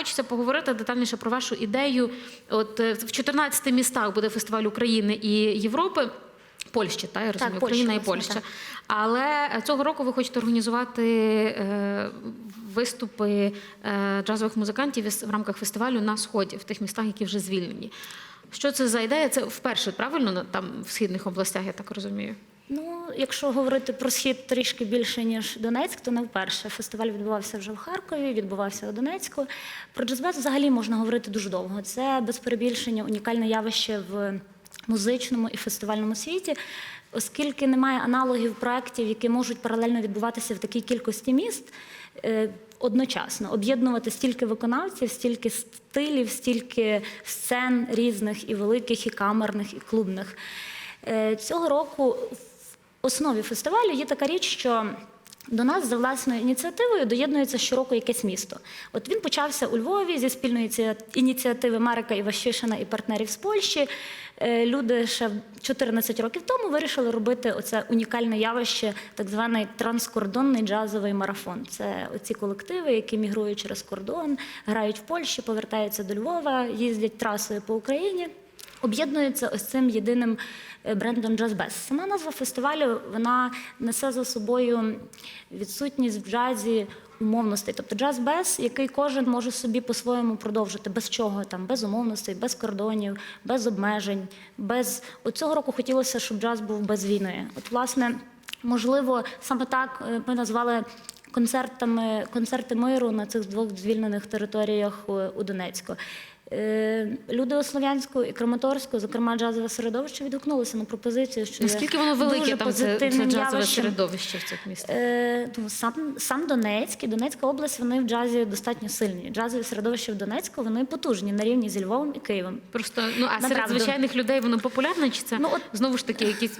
хочеться поговорити детальніше про вашу ідею. От е, в 14 містах буде фестиваль України і Європи. Польщі, та я розумію, Польща, Україна і Польща. так. Але цього року ви хочете організувати е, виступи е, джазових музикантів в рамках фестивалю на сході, в тих містах, які вже звільнені. Що це за ідея? Це вперше, правильно, там в східних областях, я так розумію. Ну, якщо говорити про схід трішки більше ніж Донецьк, то не вперше. Фестиваль відбувався вже в Харкові, відбувався у Донецьку. Про джазбез взагалі можна говорити дуже довго. Це без перебільшення унікальне явище в музичному і фестивальному світі, оскільки немає аналогів проєктів, які можуть паралельно відбуватися в такій кількості міст. е, Одночасно об'єднувати стільки виконавців, стільки стилів, стільки сцен різних і великих, і камерних, і клубних. Е, Цього року основі фестивалю є така річ, що до нас за власною ініціативою доєднується щороку якесь місто. От він почався у Львові зі спільної ініці- ініціативи Марика Іващишина і партнерів з Польщі. Е, Люди ще 14 років тому вирішили робити оце унікальне явище, так званий транскордонний джазовий марафон. Це оці колективи, які мігрують через кордон, грають в Польщі, повертаються до Львова, їздять трасою по Україні об'єднується ось цим єдиним е, брендом Джазбес. Сама назва фестивалю вона несе за собою відсутність в джазі умовностей. Тобто джаз-без, який кожен може собі по-своєму продовжити, без чого там, без умовностей, без кордонів, без обмежень, без От цього року хотілося, щоб джаз був без війни. От, власне, можливо, саме так е, ми назвали. Концертами концерти миру на цих двох звільнених територіях у, у Донецьку. Е, Люди у Слов'янську і Краматорську, зокрема джазове середовище, відгукнулися на пропозицію, що Наскільки воно велике там це, це джазове явищем. середовище в цих містах? Ну, сам, сам Донецьк і Донецька область вони в джазі достатньо сильні. Джазові середовища в Донецьку вони потужні на рівні зі Львовом і Києвом. Просто ну а серед Направду. звичайних людей воно популярне, чи це Ну, от- знову ж таки якісь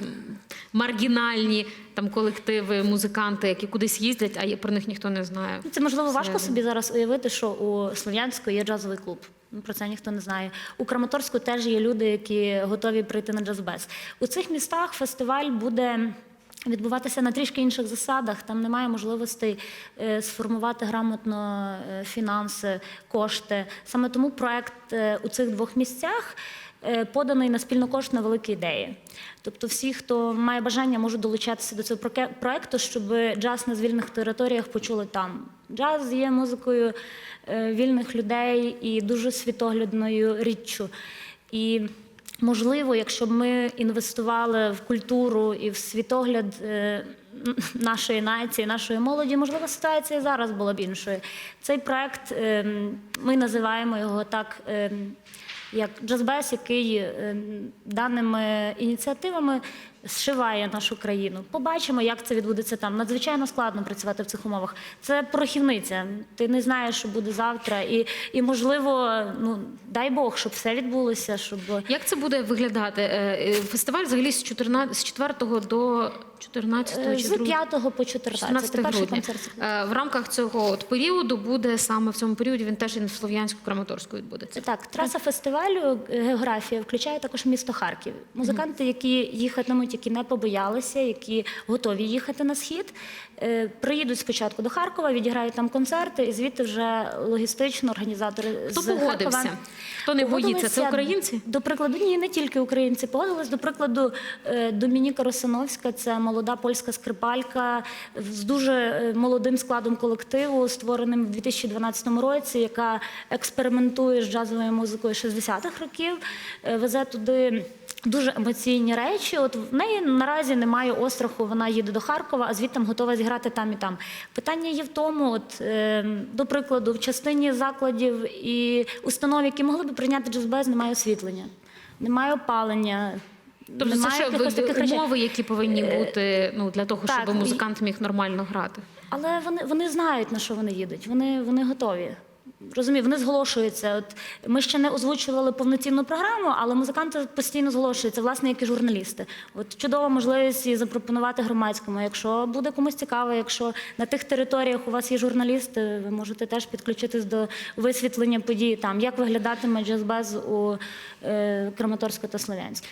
маргінальні там колективи, музиканти, які кудись їздять, а про них ніхто не знає. Ну, Це можливо важко собі зараз уявити, що у Слов'янську є джазовий клуб. Ну, Про це ніхто не знає. У Краматорську теж є люди, які готові прийти на джазбез. У цих містах фестиваль буде. Відбуватися на трішки інших засадах, там немає можливостей е, сформувати грамотно е, фінанси, кошти. Саме тому проект е, у цих двох місцях поданий на спільну кошт на великі ідеї. Тобто, всі, хто має бажання, можуть долучатися до цього проекту, щоб джаз на звільнених територіях почули там. Джаз є музикою е, вільних людей і дуже світоглядною річчю. І можливо, якщо б ми інвестували в культуру і в світогляд е, нашої нації, нашої молоді, можливо, ситуація зараз була б іншою. Цей проект е, ми називаємо його так. Як джазбес, який е, даними ініціативами зшиває нашу країну. Побачимо, як це відбудеться там. Надзвичайно складно працювати в цих умовах. Це порохівниця. Ти не знаєш, що буде завтра, і, і можливо, ну дай Бог, щоб все відбулося, щоб Як це буде виглядати? Е, е, Фестиваль взагалі з 14, з 4 до 14 е, чи з 2? 5 по 14, 14 перший грудня. концерт. В рамках цього от періоду буде саме в цьому періоді він теж і в Слов'янську Краматорську відбудеться. Так, траса фестивалю е, географія включає також місто Харків. Музиканти, які їхатимуть, які не побоялися, які готові їхати на схід, е, приїдуть спочатку до Харкова, відіграють там концерти, і звідти вже логістично організатори Хто з погодився? Харкова. Хто не боїться? Це українці? До прикладу, ні, не тільки українці погодились. До прикладу, е, Домініка Росановська, це молода польська скрипалька з дуже молодим складом колективу, створеним в 2012 році, яка експериментує з джазовою музикою 60-х років, е, везе туди. Дуже емоційні речі. От в неї наразі немає остраху. Вона їде до Харкова, а звідти готова зіграти там і там. Питання є в тому, от е, до прикладу, в частині закладів і установ, які могли б прийняти джазбез, немає освітлення, немає опалення. Тобто це немає ще якихось таких речей. умови, які повинні бути ну для того, так, щоб музикант міг нормально грати. Але вони, вони знають, на що вони їдуть. Вони, вони готові. Розумію, вони зголошуються. От ми ще не озвучували повноцінну програму, але музиканти постійно зголошуються, власне, як і журналісти. От чудова можливість і запропонувати громадському. Якщо буде комусь цікаво, якщо на тих територіях у вас є журналісти, ви можете теж підключитись до висвітлення подій там, як виглядатиме джазбез у е, Краматорську та Слов'янську.